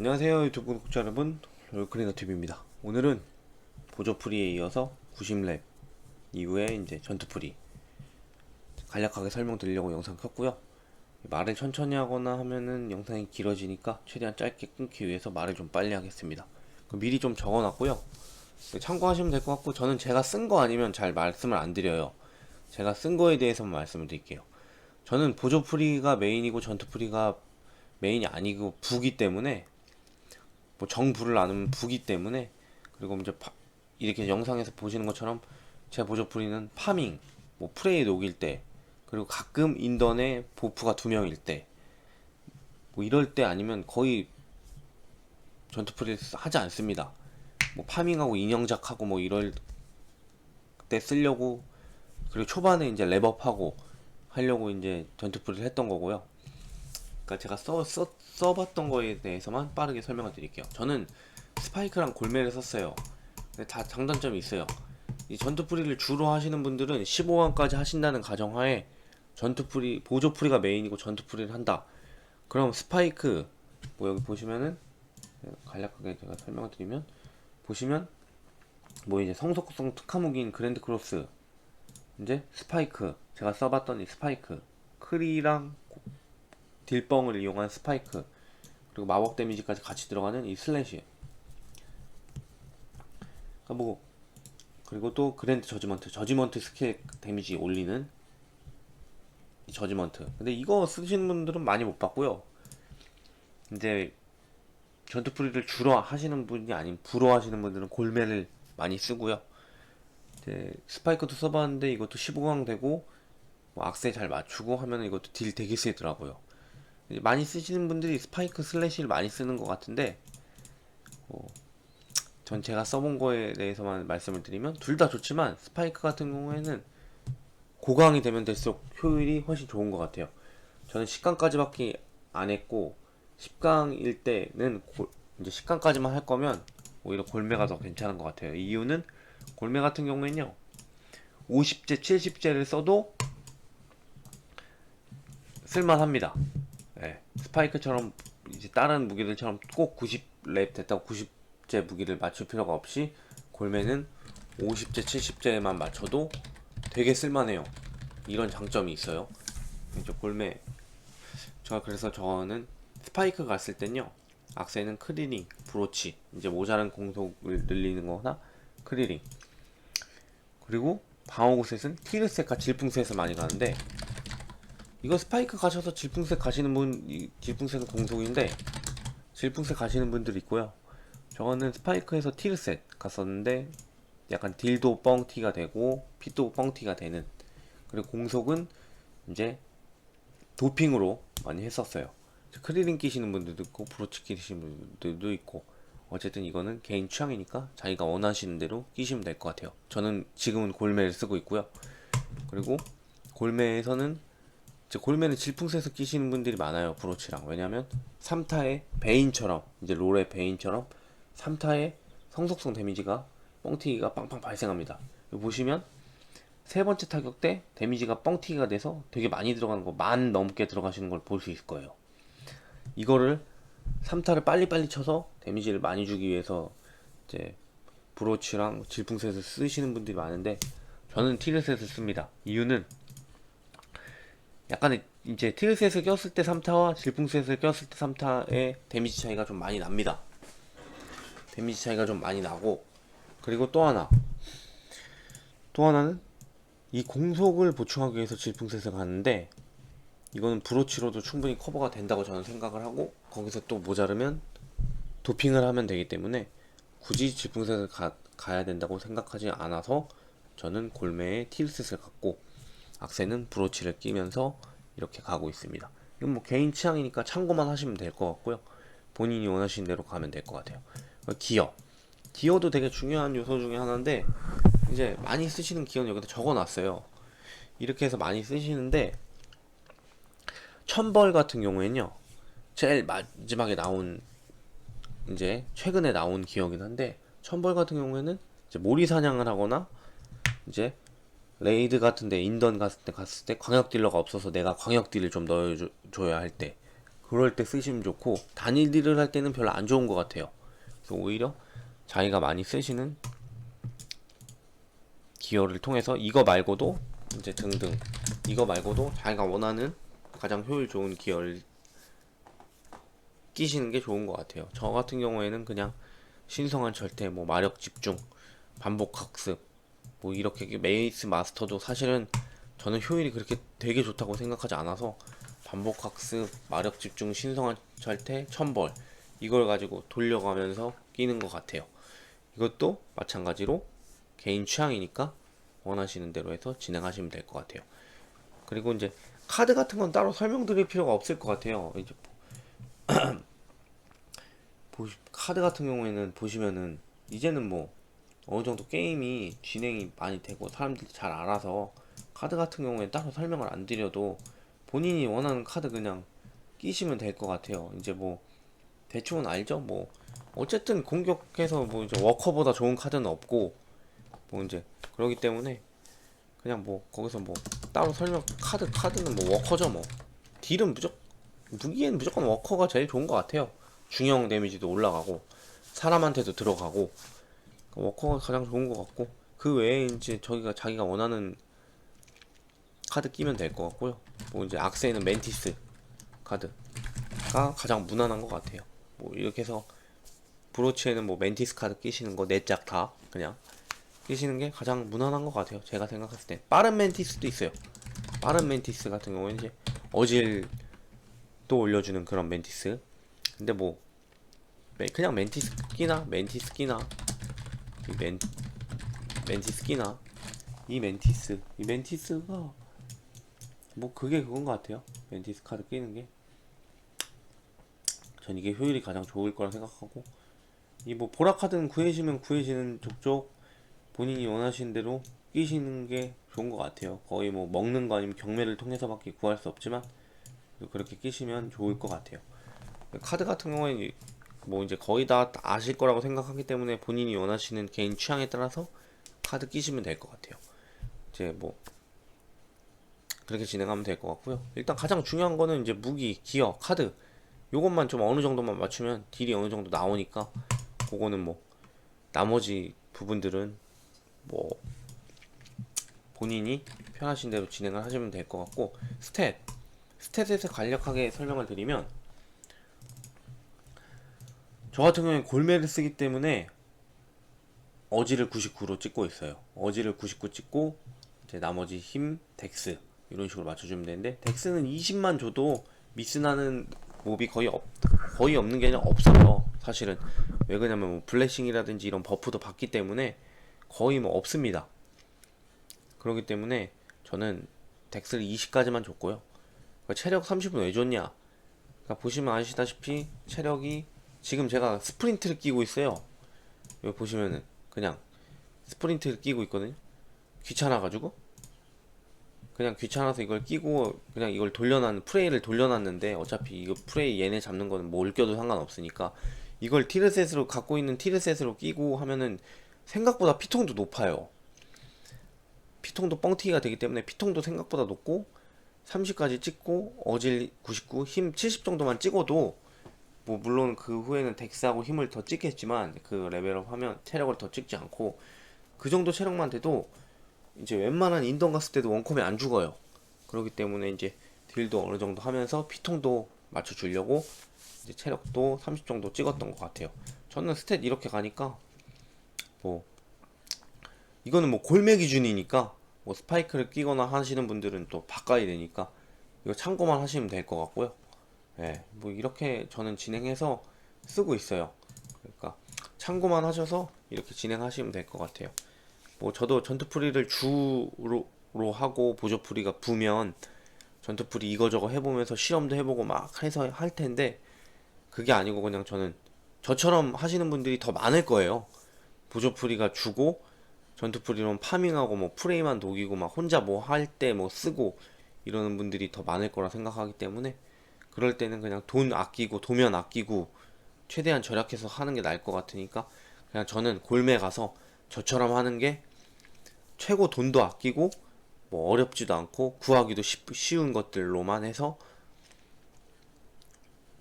안녕하세요 유튜브 구독자 여러분. 롤크리너 TV입니다. 오늘은 보조풀이에 이어서 90렙 이후에 이제 전투풀이 간략하게 설명드리려고 영상 켰고요. 말을 천천히 하거나 하면은 영상이 길어지니까 최대한 짧게 끊기 위해서 말을 좀 빨리 하겠습니다. 미리 좀 적어놨고요. 참고하시면 될 것 같고 저는 제가 쓴 거 아니면 잘 말씀을 안 드려요. 제가 쓴 거에 대해서만 말씀을 드릴게요. 저는 보조풀이가 메인이고 전투풀이가 메인이 아니고 부기 때문에 뭐 정부를 나누면 부기 때문에 그리고 이제 파- 이렇게 영상에서 보시는 것처럼 제 보조풀이는 파밍, 뭐 프레이 녹일 때 그리고 가끔 인던에 보프가 두 명일 때 뭐 이럴 때 아니면 거의 전투풀이를 쓰- 하지 않습니다. 뭐 파밍하고 인형작하고 뭐 이럴 때 쓰려고 그리고 초반에 이제 랩업하고 하려고 이제 전투풀이를 했던 거고요. 그러니까 제가 써, 써, 써봤던 거에 대해서만 빠르게 설명을 드릴게요. 저는 스파이크랑 골매를 썼어요. 다 장단점이 있어요. 이 전투풀이를 주로 하시는 분들은 15강까지 하신다는 가정하에 전투풀이, 보조풀이가 메인이고 전투풀이를 한다. 그럼 스파이크, 뭐 여기 보시면은, 간략하게 제가 설명을 드리면, 보시면, 뭐 이제 성속성 특화무기인 그랜드 크로스, 이제 스파이크, 제가 써봤던 이 스파이크, 크리랑 딜뻥을 이용한 스파이크 그리고 마법 데미지까지 같이 들어가는 이 슬래시. 그러니까 뭐 그리고 또 그랜드 저지먼트 저지먼트 스킬 데미지 올리는 이 저지먼트. 근데 이거 쓰시는 분들은 많이 못 봤고요. 이제 전투풀이를 주로 하시는 분이 아닌 부로 하시는 분들은 골매를 많이 쓰고요. 이제 스파이크도 써봤는데 이것도 15강 되고 뭐 악세 잘 맞추고 하면 이것도 딜 되게 세더라고요 많이 쓰시는 분들이 스파이크 슬래시를 많이 쓰는 것 같은데 어, 전 제가 써본 거에 대해서만 말씀을 드리면 둘 다 좋지만 스파이크 같은 경우에는 고강이 되면 될수록 효율이 훨씬 좋은 것 같아요. 저는 10강까지밖에 안 했고 10강일 때는 고- 이제 10강까지만 할 거면 오히려 골매가 더 괜찮은 것 같아요. 이유는 골매 같은 경우에는요 50제 70제를 써도 쓸만합니다 예, 스파이크처럼 이제 다른 무기들처럼 꼭 90렙 됐다고 90제 무기를 맞출 필요가 없이 골매는 50제, 70제만 맞춰도 되게 쓸만해요. 이런 장점이 있어요. 이제 골매 제가 그래서 저는 스파이크 갔을 땐요. 악세는 크리링, 브로치, 이제 모자란 공속을 늘리는 거나 크리링. 그리고 방어구셋은 티르셋과 질풍셋을 많이 가는데 이거 스파이크 가셔서 질풍색 가시는 분, 이 질풍색은 공속인데, 질풍색 가시는 분들 있고요. 저거는 스파이크에서 티르셋 갔었는데, 약간 딜도 뻥티가 되고, 핏도 뻥티가 되는. 그리고 공속은 이제 도핑으로 많이 했었어요. 크리링 끼시는 분들도 있고, 브로치 끼시는 분들도 있고, 어쨌든 이거는 개인 취향이니까 자기가 원하시는 대로 끼시면 될 것 같아요. 저는 지금은 골매를 쓰고 있고요. 그리고 골매에서는 이제 골매는 질풍새에서 끼시는 분들이 많아요 브로치랑. 왜냐면 3타의 베인처럼 이제 롤의 베인처럼 3타의 성속성 데미지가 뻥튀기가 빵빵 발생합니다. 보시면 세 번째 타격 때 데미지가 뻥튀기가 돼서 되게 많이 들어가는 거 만 넘게 들어가시는 걸 볼 수 있을 거예요. 이거를 3타를 빨리빨리 쳐서 데미지를 많이 주기 위해서 이제 브로치랑 질풍셋을 쓰시는 분들이 많은데 저는 티르셋을 씁니다. 이유는 약간의 이제 티르셋을 꼈을 때 3타와 질풍셋을 꼈을 때 3타의 데미지 차이가 좀 많이 납니다. 데미지 차이가 좀 많이 나고 그리고 또 하나 또 하나는 이 공속을 보충하기 위해서 질풍셋을 가는데 이거는 브로치로도 충분히 커버가 된다고 저는 생각을 하고 거기서 또 모자르면 도핑을 하면 되기 때문에 굳이 질풍셋을 가, 가야 된다고 생각하지 않아서 저는 골매에 티르셋을 갖고 악세는 브로치를 끼면서 이렇게 가고 있습니다. 이건 뭐 개인 취향이니까 참고만 하시면 될 것 같고요. 본인이 원하시는 대로 가면 될 것 같아요. 어, 기어. 기어도 되게 중요한 요소 중에 하나인데, 이제 많이 쓰시는 기어는 여기다 적어 놨어요. 이렇게 해서 많이 쓰시는데, 천벌 같은 경우에는요, 제일 마지막에 나온, 이제 최근에 나온 기어긴 한데, 천벌 같은 경우에는 이제 모리 사냥을 하거나, 이제 레이드 같은데 인던 갔을 때 갔을 때 광역 딜러가 없어서 내가 광역 딜을 좀 넣어줘야 할 때 그럴 때 쓰시면 좋고 단일 딜을 할 때는 별로 안 좋은 것 같아요. 그래서 오히려 자기가 많이 쓰시는 기어를 통해서 이거 말고도 이제 등등 이거 말고도 자기가 원하는 가장 효율 좋은 기어를 끼시는 게 좋은 것 같아요. 저 같은 경우에는 그냥 신성한 절대, 뭐 마력 집중, 반복 학습, 뭐 이렇게 메이스 마스터도 사실은 저는 효율이 그렇게 되게 좋다고 생각하지 않아서 반복 학습, 마력 집중, 신성한 절대, 천벌 이걸 가지고 돌려가면서 끼는 것 같아요. 이것도 마찬가지로 개인 취향이니까 원하시는 대로 해서 진행하시면 될 것 같아요. 그리고 이제 카드 같은 건 따로 설명드릴 필요가 없을 것 같아요. 이제 카드 같은 경우에는 보시면은 이제는 뭐 어느 정도 게임이 진행이 많이 되고 사람들이 잘 알아서 카드 같은 경우에 따로 설명을 안 드려도 본인이 원하는 카드 그냥 끼시면 될 것 같아요. 이제 뭐 대충은 알죠? 뭐 어쨌든 공격해서 뭐 이제 워커보다 좋은 카드는 없고 뭐 이제 그러기 때문에 그냥 뭐 거기서 뭐 따로 설명 카드 카드는 뭐 워커죠 뭐 딜은 무조건 무기에는 무조건 워커가 제일 좋은 것 같아요. 중형 데미지도 올라가고 사람한테도 들어가고 워커가 가장 좋은 것 같고 그 외에 이제 저기가 자기가 원하는 카드 끼면 될 것 같고요. 뭐 이제 악세는 멘티스 카드가 가장 무난한 것 같아요. 뭐 이렇게 해서 브로치에는 뭐 멘티스 카드 끼시는 거네짝다 그냥 끼시는 게 가장 무난한 것 같아요. 제가 생각했을 때 빠른 멘티스도 있어요. 빠른 멘티스 같은 경우에는 이제 어질도 올려주는 그런 멘티스. 근데 뭐 메- 그냥 멘티스 끼나 멘티스 끼나 이 멘, 멘티스 끼나 이 멘티스 이 멘티스가 뭐 그게 그건 것 같아요. 멘티스 카드 끼는 게. 전 이게 효율이 가장 좋을 거라 생각하고 이 뭐 보라 카드는 구해지면 구해지는 족족 본인이 원하시는 대로 끼시는 게 좋은 것 같아요. 거의 뭐 먹는 거 아니면 경매를 통해서밖에 구할 수 없지만 그렇게 끼시면 좋을 것 같아요. 카드 같은 경우에는 뭐 이제 거의 다 아실 거라고 생각하기 때문에 본인이 원하시는 개인 취향에 따라서 카드 끼시면 될 것 같아요. 이제 뭐 그렇게 진행하면 될 것 같고요. 일단 가장 중요한 거는 이제 무기, 기어, 카드 요것만 좀 어느 정도만 맞추면 딜이 어느 정도 나오니까 그거는 뭐 나머지 부분들은 뭐 본인이 편하신 대로 진행을 하시면 될 것 같고 스탯 스탯에서 간략하게 설명을 드리면 저 같은 경우에 골매를 쓰기 때문에 어지를 99로 찍고 있어요. 어지를 99 찍고 이제 나머지 힘, 덱스 이런 식으로 맞춰주면 되는데 덱스는 20만 줘도 미스나는 몹이 거의 없 거의 없는 게 아니라 없어요. 사실은 왜 그러냐면 뭐 블레싱이라든지 이런 버프도 받기 때문에 거의 뭐 없습니다. 그렇기 때문에 저는 덱스를 20까지만 줬고요. 그러니까 체력 30은 왜 줬냐? 그러니까 보시면 아시다시피 체력이 지금 제가 스프린트를 끼고 있어요. 여기 보시면은 그냥 스프린트를 끼고 있거든요. 귀찮아가지고 그냥 귀찮아서 이걸 끼고 그냥 이걸 돌려놨 프레이를 돌려놨는데 어차피 이거 프레이 얘네 잡는 거는 뭘 껴도 상관없으니까 이걸 티르셋으로 갖고 있는 티르셋으로 끼고 하면은 생각보다 피통도 높아요. 피통도 뻥튀기가 되기 때문에 피통도 생각보다 높고 30까지 찍고 어질 99, 힘 70 정도만 찍어도 뭐 물론 그 후에는 덱스하고 힘을 더 찍겠지만 그 레벨업 하면 체력을 더 찍지 않고 그 정도 체력만 돼도 이제 웬만한 인던 갔을 때도 원컴이 안 죽어요. 그렇기 때문에 이제 딜도 어느 정도 하면서 피통도 맞춰 주려고 이제 체력도 30 정도 찍었던 것 같아요. 저는 스탯 이렇게 가니까 뭐 이거는 뭐 골매 기준이니까 뭐 스파이크를 끼거나 하시는 분들은 또 바꿔야 되니까 이거 참고만 하시면 될 것 같고요. 예, 뭐 이렇게 저는 진행해서 쓰고 있어요. 그러니까 참고만 하셔서 이렇게 진행하시면 될 것 같아요. 뭐 저도 전투풀이를 주로 로 하고 보조풀이가 부면 전투풀이 이거저거 해보면서 실험도 해보고 막 해서 할 텐데 그게 아니고 그냥 저는 저처럼 하시는 분들이 더 많을 거예요. 보조풀이가 주고 전투풀이로 파밍하고 뭐 프레이만 녹이고 막 혼자 뭐 할 때 뭐 쓰고 이러는 분들이 더 많을 거라 생각하기 때문에 그럴 때는 그냥 돈 아끼고 도면 아끼고 최대한 절약해서 하는 게 나을 것 같으니까 그냥 저는 골매 가서 저처럼 하는 게 최고 돈도 아끼고 뭐 어렵지도 않고 구하기도 쉽, 쉬운 것들로만 해서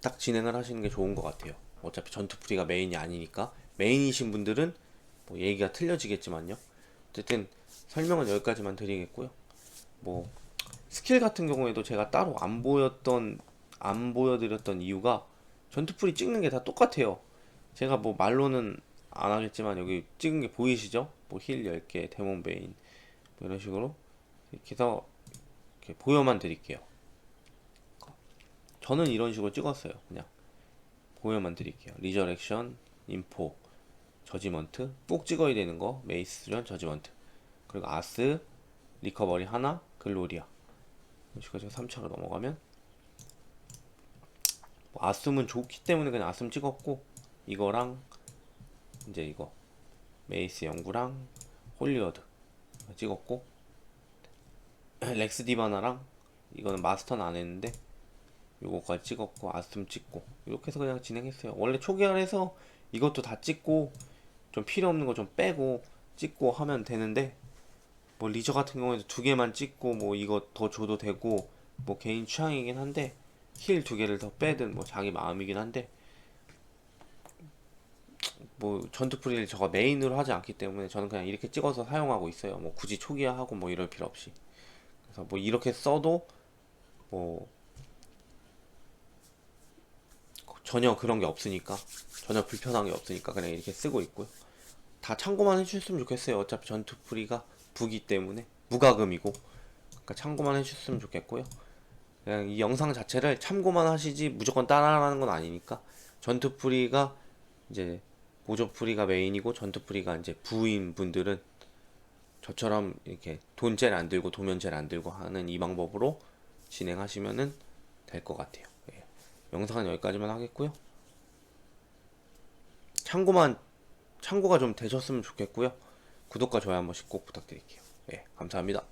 딱 진행을 하시는 게 좋은 것 같아요. 어차피 전투풀이가 메인이 아니니까 메인이신 분들은 뭐 얘기가 틀려지겠지만요. 어쨌든 설명은 여기까지만 드리겠고요. 뭐 스킬 같은 경우에도 제가 따로 안 보였던 안 보여드렸던 이유가 전투풀이 찍는 게 다 똑같아요. 제가 뭐 말로는 안 하겠지만 여기 찍은 게 보이시죠? 뭐 힐 10개, 데몬 베인 뭐 이런 식으로 이렇게 해서 이렇게 보여만 드릴게요. 저는 이런 식으로 찍었어요. 그냥 보여만 드릴게요. 리저렉션, 인포, 저지먼트, 꼭 찍어야 되는 거, 메이스 수련, 저지먼트. 그리고 아스, 리커버리 하나, 글로리아. 이런 식으로 3차로 넘어가면 뭐 아숨은 좋기 때문에 그냥 아숨 찍었고 이거랑 이제 이거 메이스 연구랑 홀리워드 찍었고 렉스 디바나랑 이거는 마스터는 안 했는데 요거까지 찍었고 아숨 찍고 이렇게 해서 그냥 진행했어요. 원래 초기화 해서 이것도 다 찍고 좀 필요 없는 거 좀 빼고 찍고 하면 되는데 뭐 리저 같은 경우에도 두 개만 찍고 뭐 이거 더 줘도 되고 뭐 개인 취향이긴 한데 힐두 개를 더 빼든 뭐 자기 마음이긴 한데 뭐 전투프리를 저가 메인으로 하지 않기 때문에 저는 그냥 이렇게 찍어서 사용하고 있어요. 뭐 굳이 초기화하고 뭐 이럴 필요 없이. 그래서 뭐 이렇게 써도 뭐 전혀 그런 게 없으니까 전혀 불편한 게 없으니까 그냥 이렇게 쓰고 있고요. 다 참고만 해주셨으면 좋겠어요. 어차피 전투프리가 부기 때문에 무과금이고 그러니까 참고만 해주셨으면 좋겠고요. 그냥 이 영상 자체를 참고만 하시지 무조건 따라하는 건 아니니까 전투프리가 이제 보조프리가 메인이고 전투프리가 이제 부인 분들은 저처럼 이렇게 돈 제일 안 들고 도면 제일 안 들고 하는 이 방법으로 진행하시면은 될 것 같아요. 예. 영상은 여기까지만 하겠고요. 참고만 참고가 좀 되셨으면 좋겠고요. 구독과 좋아요 한 번씩 꼭 부탁드릴게요. 예, 감사합니다.